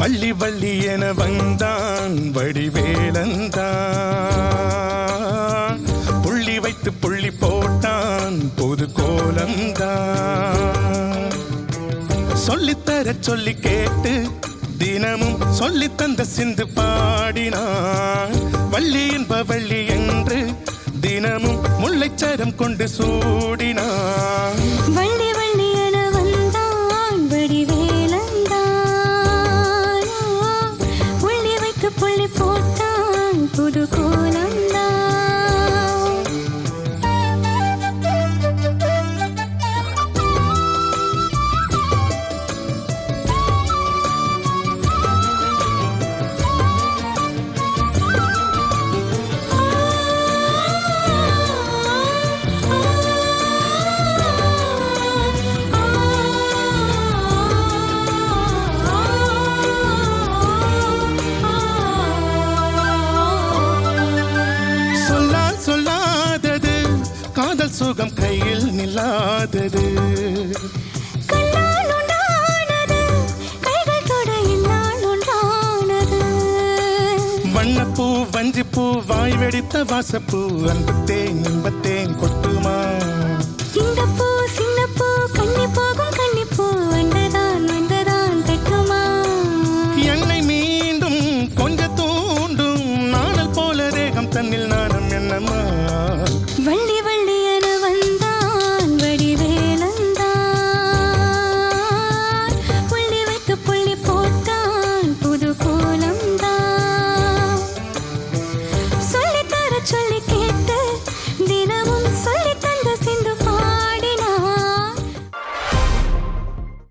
வள்ளி வள்ளி என வந்தான் வடிவேலந்தான் புள்ளி வைத்து புள்ளி போட்டான் பொது கோலந்தான் சொல்லித்தர சொல்லி கேட்டு தினமும் சொல்லி தந்த சிந்து பாடினான். வள்ளி என்ப வள்ளி என்று தினமும் முல்லைச்சரம் கொண்டு சூடினான். போட்டான் காதல் சுகம் கையில் நில்லாதது. வண்ணப்பூ வஞ்சிப்பூ வாய் வெடித்த வாசப்பூ அன்பத்தேன் இன்பத்தேன் கொட்டுமா